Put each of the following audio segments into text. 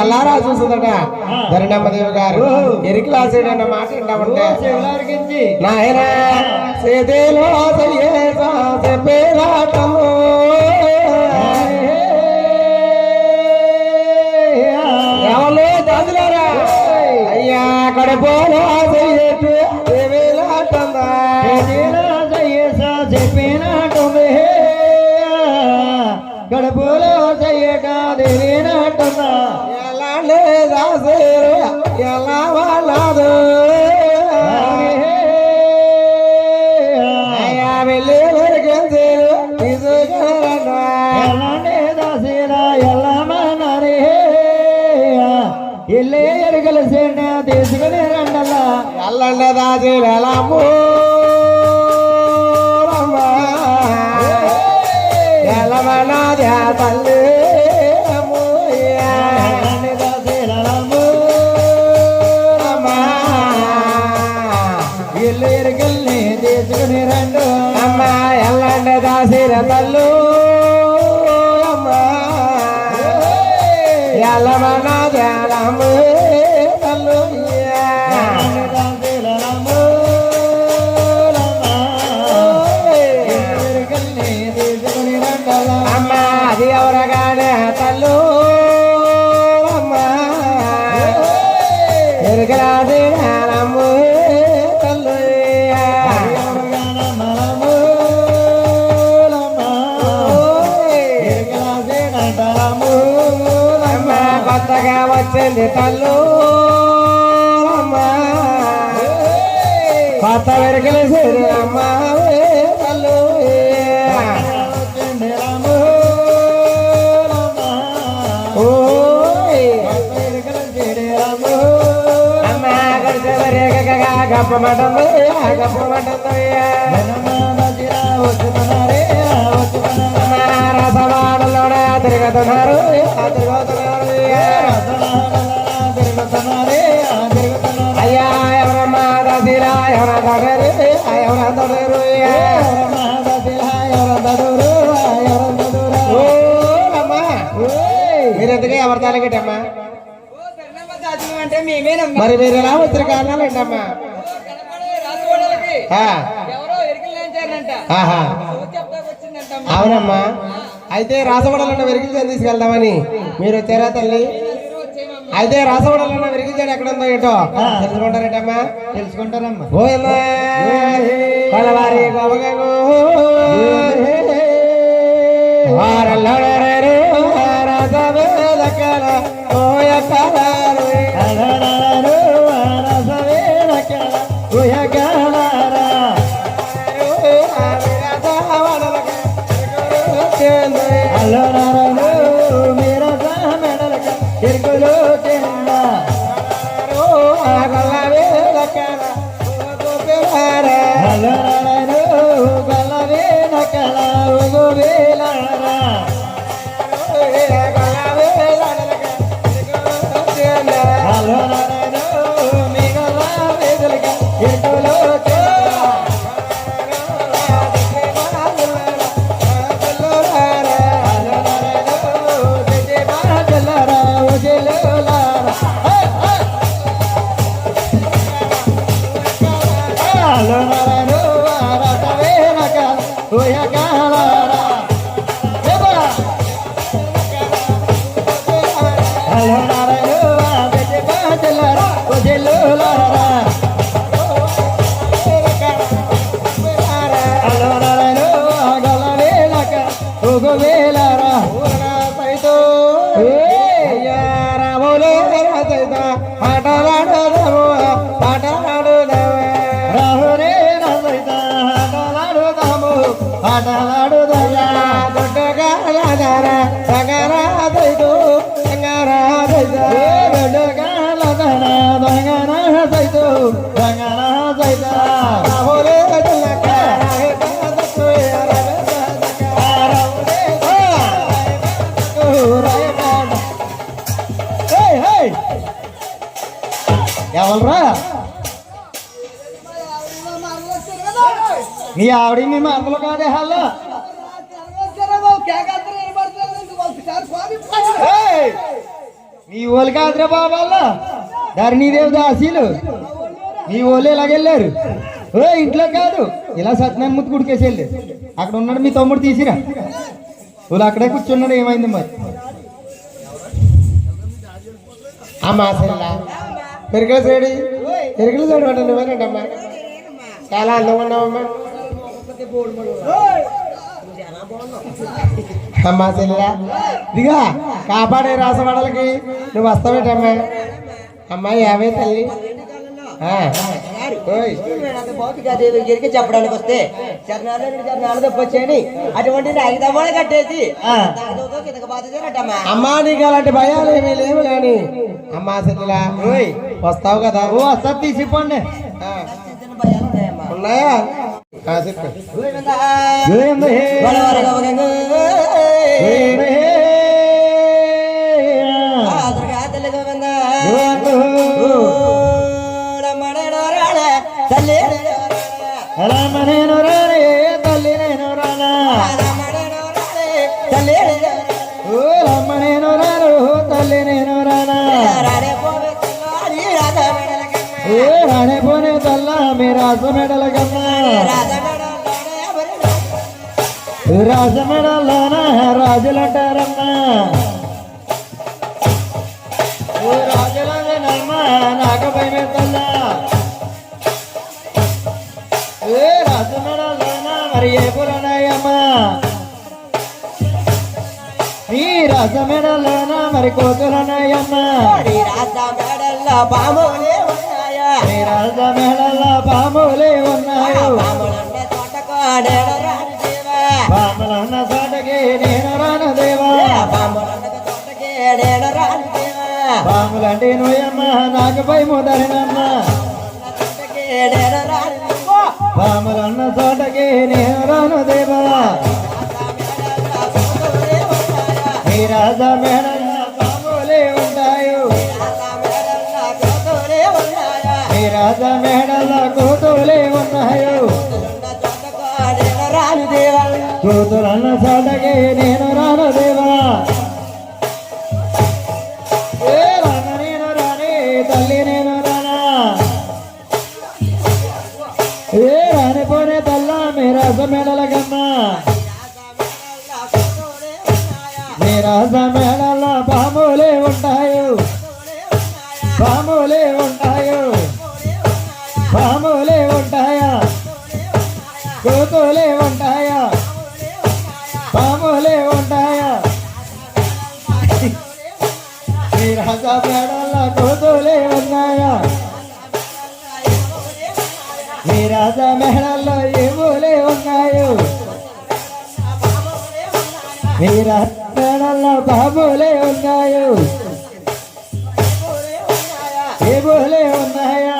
కల్లారా చూస్తుందట ధరణమ్మదేవి గారు. ఎరికి లాసేడన్న మాట శివలారికించి నాయన సేదేలో చెప్పేరాటము ఎవరు దాదులారా అయ్యా కడపోలో సయ్యేటు దేవేలాటందా గడపలో ఎలా వాళ్ళదు ఇల్లే ఎరుగల సేన తీసుకుని రండలా. ఎల్లండ దాసి వెళ్ళము ఎలమనాది తల్లి. దాసిర తల్లు ఎలమనాది అమ్మ అది ఎవరగానే తల్లు గప్ప మటంలో గప్ప మటంలో రసవాడలోనే తిరుగుతున్నారు తిరుగుతున్నారు అయ్యా ఎవరమ్మా దశిరా. ఎవర తొడరు ఎవర అమ్మా? మీరు మరి ఎలా వచ్చిన కారణాలు ఏంటమ్మా? అవునమ్మా. అయితే రాసవడలను వెరికించారు తీసుకెళ్దామని మీరు వచ్చారా తల్లి? అయితే రాసవడలను వెరికించాడు ఎక్కడ ఉందో ఏంటో తెలుసుకుంటారేటమ్మా? తెలుసుకుంటారమ్మా. ఓయమ్మా. పలవారి గోపగంగు వారల్లడరేరు రసవేలకల ರೋ ರೋ ఎవరా మీ ఆవిడ మీ మందలు కాదే హల్లో ఏయ్! మీ ఓళ్ళు కాదురా బాబా ధరణీదేవి దాసీలు. మీ ఓళ్ళు ఇలాగెళ్ళారు ఓ ఇంట్లో కాదు. ఇలా సత్యనారాయణ ముత్తు గుడికేసి వెళ్ళి. అక్కడ ఉన్నాడు మీ తమ్ముడు తీసిరా. వాళ్ళు అక్కడే కూర్చున్నాడు ఏమైంది మరి? అమ్మా సెల్ల పెరికల సైడి పెరికల సైడ్ అంటే నువ్వేనంటమ్మా చాలా అందంగా ఉన్నావమ్మా అమ్మా. సెల్ల ఇదిగా కాపాడే రాసవాడలకి నువ్వు వస్తావేటమ్మా? అమ్మాయి యావే తల్లి? చెప్పడానికి వస్తే చరణాలు చరణాలు తప్పొచ్చాయని అటువంటి ఐదమ్మని కట్టేసి అమ్మా నీకు అలాంటి భయాలు ఏమీ లేవు కానీ అమ్మా ఓయ్. వస్తావు కదా? ఓ వస్తా తీసిపోండి. ఉన్నాయా? ఆ, తల్ల రాజ మెడల కన్నా రాజులంటారమ్మా. ఓ రాజులమ్మా నాకు భయమే ఏ రాజ మరి ఏ పురణాయమ్మా? ఈ రాజ మరి కోతులనాయమ్మా కోడి బాబు మెడల్లో పాములే ఉన్నాయా పాములున్న తోటకు నేను రాను దేవా. పాములన్న పాములున్న. పాములంటే నువ్వమ్మ నాకు పై ముదరినమ్మ ఉన్న తోటకి నేను రాను దేవా. పాములన్న నేను రాజ మేడల కూతులే ఉన్నాయో రాను దేవా. కూతురన్న చోటకి నేను రాను దేవా ఏ రాన నేను రాని తల్లి రానా పోనే తల్ల మీ రాజ మేడల కన్నా కోతులే ఉంటాయా? పాములే ఉంటాయా? శ్రీ రాజా మేడల కోతులే ఉన్నాయా? మీ రాజా మేడల్లో ఏములే ఉన్నాయో? మీ రాజా బాబులే ఉన్నాయో? ఏములే ఉన్నాయా?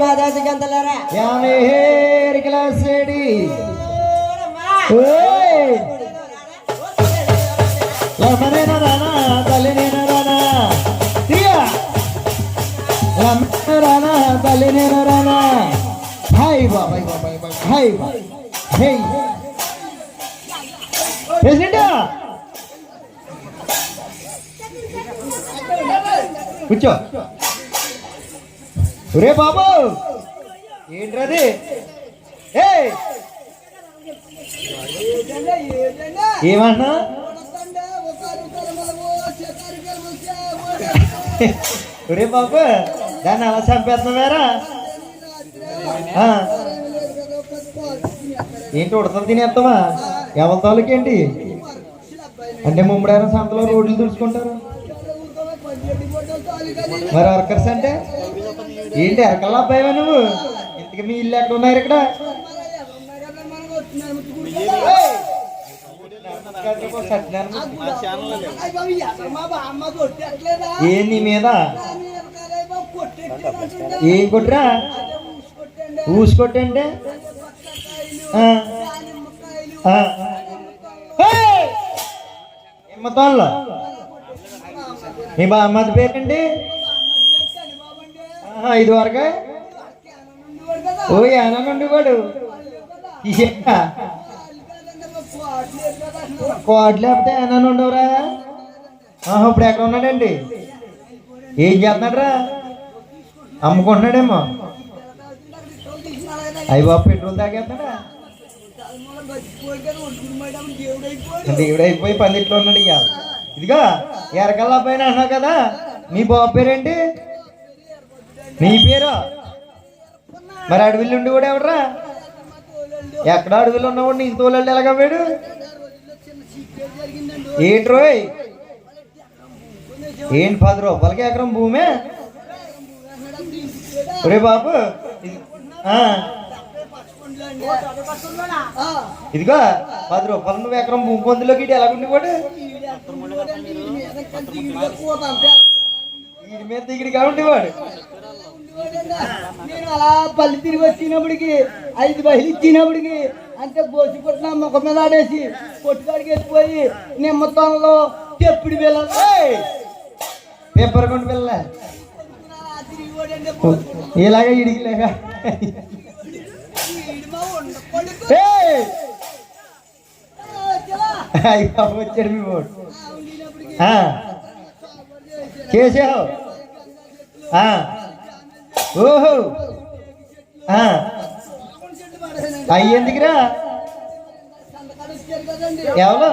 మాదాసి గంతలరా? యామే హేర్ క్లాస్ రెడీ. ఓయ్. లమనేన రానా తల్లినేన రానా? తీయా. లమనేన రానా తల్లినేన రానా? హాయ్ బాబాయ్ బాబాయ్ బాబాయ్ హే. ప్రెసిడెంట్? కూర్చో. ఒరే బాబు! ఏంట్రది? ఏయ్! ఏమన్నా? ఒరే బాబు దాన్ని అలా చంపేస్తున్నారా ఏంటి ఉడతలు తినేస్తావా? ఎవరి తాలూకేంటి? అంటే ముమ్మడారం సంతలో రోడ్లు తుడుచుకుంటారు మరి వర్కర్స్ అంటే? ఏంటి ఎరకల్లా అబ్బాయి నువ్వు? ఇంతకు మీ ఇల్లు ఎక్కడ ఉన్నారు ఇక్కడ? ఏం నీ మీద? ఏం కొట్రా? ఊసుకొట్టంటే మొత్తంలో మీ బామ్మది పేరండి ఇది వరకే? ఓ ఏనా వాడు తీసేట లేకపోతే ఏనా ఉండవురా ఆహా ఇప్పుడు ఎక్కడ ఉన్నాడండి? ఏం చేస్తున్నాడరా? అమ్ముకుంటున్నాడేమో. అయ్యి బాబు పెట్రోల్ తాగేస్తున్నాడా? దేవుడు అయిపోయి పందిట్లో ఉన్నాడు ఇక ఇదిగా ఎరకల్లా పైన అన్నావు కదా? మీ బాబు పేరేంటి? నీ పేరు? మరి అడవిలో ఉండి కూడా ఎవడరా? ఎక్కడ అడవిలో ఉన్నవాడు నీకు తోలండి ఎలాగా వేడు ఏంటి రోయ్? ఏంటి పది రూపాయలకి ఎకరం భూమే? ఒరే బాబు ఇదిగో పది రూపాయలు నువ్వు ఎకరం భూమి పొందులోకి ఇటు ఎలాగుండి వాడు? వీడి మీద దిగిడి ఉండేవాడు నేను అలా పల్లి తిరిగి వచ్చినప్పటికి ఐదు బయలు ఇచ్చినప్పటికి అంటే బోసి కొట్టిన ముఖం మీద ఆడేసి కొట్టుకాడికి వెళ్ళిపోయి నిమ్మతంలో తెప్పుడు వెళ్ళాలి ఏయ్! పేపర్ కొండ పిల్ల ఇలాగ ఇడిగిలేక. వచ్చాడు మీ వాడు చేసావు ఓహో. అయ్యేందుకురా ఎవరు?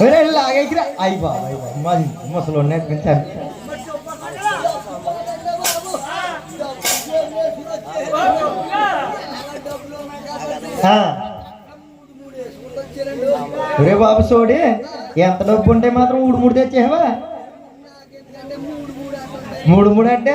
లాగైకిరా ah. అయ్యి బాబు అయ్యి బాబు మాది ముసలు ఉన్నాయి పెంచారు రే బాబు సోడి ఎంత డబ్బు ఉంటే మాత్రం మూడు మూడు తెచ్చేవా మూడు మూడు అంటే?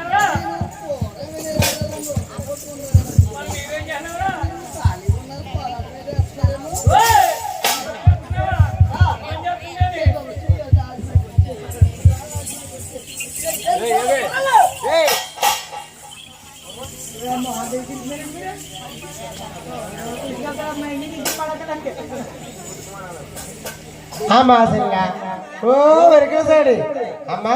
అమ్మా సింగ ఓ వెరికేసాడు అమ్మా